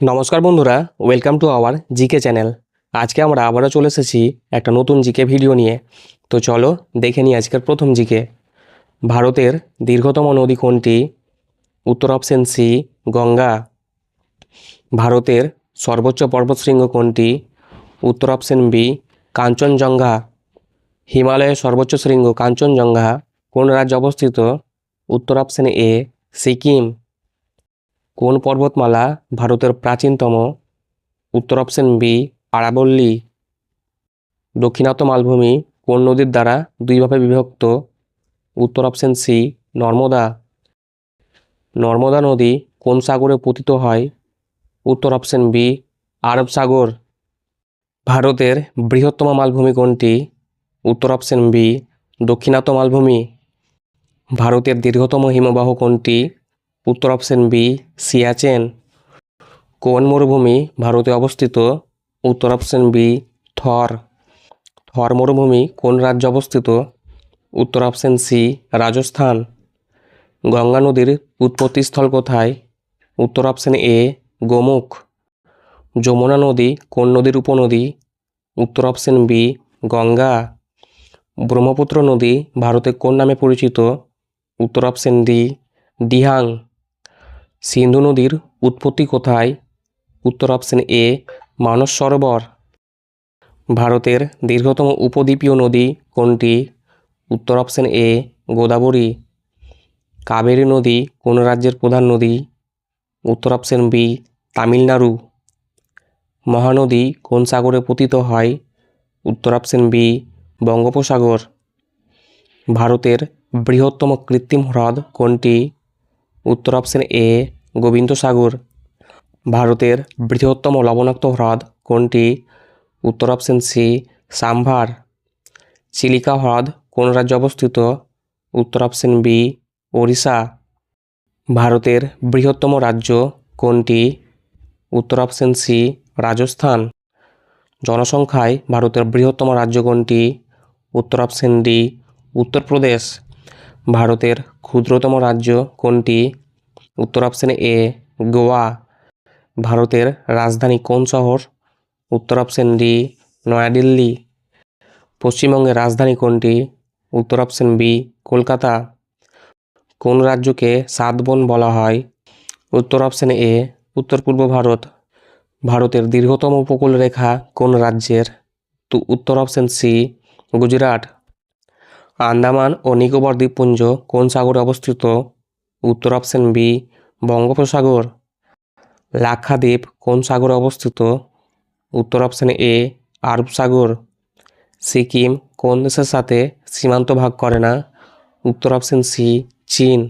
নমস্কার বন্ধুরা welcome to our GK channel আজকে আমরা আবারও চলে এসেছি একটা নতুন জিকে ভিডিও নিয়ে। তো চলো দেখে নিই আজকের প্রথম জিকে। ভারতের দীর্ঘতম নদী কোনটি? উত্তর অপশন সি গঙ্গা। ভারতের সর্বোচ্চ পর্বতশৃঙ্গ কোনটি? উত্তর অপশন বি কাঞ্চনজঙ্ঘা। হিমালয়ের সর্বোচ্চ শৃঙ্গ কাঞ্চনজঙ্ঘা, কোন রাজ্যে অবস্থিত? উত্তর অপশন এ সিকিম। কোন পর্বতমালা ভারতের প্রাচীনতম? উত্তর অপশন বি আরাবল্লী। দক্ষিণাত্য মালভূমি কোন নদীর দ্বারা দুইভাবে বিভক্ত? উত্তর অপশন সি নর্মদা। নর্মদা নদী কোন সাগরে পতিত হয়? উত্তর অপশন বি আরব সাগর। ভারতের বৃহত্তম মালভূমি কোনটি? উত্তর অপশন বি দক্ষিণাত্য মালভূমি। ভারতের দীর্ঘতম হিমবাহ কোনটি? উত্তর অপশন বি, সিয়াচেন। কোন মরুভূমি ভারতে অবস্থিত? উত্তর অপশন বি, থর। থর মরুভূমি কোন রাজ্যে অবস্থিত? উত্তর অপশন সি, রাজস্থান। গঙ্গা নদীর উৎপত্তিস্থল কোথায়? উত্তর অপশন এ, গোমুখ। যমুনা নদী কোন নদীর উপনদী? উত্তর অপশন বি, গঙ্গা। ব্রহ্মপুত্র নদী ভারতে কোন নামে পরিচিত? উত্তর অপশন ডি দিহাং সিন্ধু নদীর উৎপত্তি কোথায়? উত্তর অপশন এ, মানস সরোবর। ভারতের দীর্ঘতম উপদ্বীপীয় নদী কোনটি? উত্তর অপশন এ, গোদাবরী। কাবেরী নদী কোন রাজ্যের প্রধান নদী? উত্তর অপশন বি, তামিলনাড়ু। মহানদী কোন সাগরে পতিত হয়? উত্তর অপশন বি, বঙ্গোপসাগর। ভারতের বৃহত্তম কৃত্রিম হ্রদ কোনটি? উত্তর অপশন এ গোবিন্দ সাগর ভারতের বৃহত্তম লবণাক্ত হ্রদ কোনটি? উত্তর অপশন সি, সাম্ভার। চিলিকা হ্রদ কোন রাজ্যে অবস্থিত? উত্তর অপশন বি, ওড়িশা। ভারতের বৃহত্তম রাজ্য কোনটি? উত্তর অপশন সি, রাজস্থান। জনসংখ্যায় ভারতের বৃহত্তম রাজ্য কোনটি? উত্তর অপশন ডি, উত্তরপ্রদেশ। ভারতের ক্ষুদ্রতম রাজ্য কোনটি? উত্তর অপশন এ, গোয়া। ভারতের রাজধানী কোন শহর? উত্তর অপশন ডি, নয়াদিল্লি। পশ্চিমবঙ্গের রাজধানী কোনটি? উত্তর অপশন বি, কলকাতা। কোন রাজ্যকে সাতবন বলা হয়? উত্তর অপশন এ, উত্তর পূর্ব ভারত। ভারতের দীর্ঘতম উপকূল রেখা কোন রাজ্যের? তো উত্তর অপশন সি, গুজরাট। আন্দামান ও নিকোবর দ্বীপপুঞ্জ কোন সাগরে অবস্থিত? উত্তর অপশন বি, বঙ্গোপসাগর। লাক্ষাদ্বীপ কোন সাগরে অবস্থিত? উত্তর অপশন এ আরব সাগর সিকিম কোন দেশের সাথে সীমান্ত ভাগ করে না? উত্তর অপশন সি, চীন।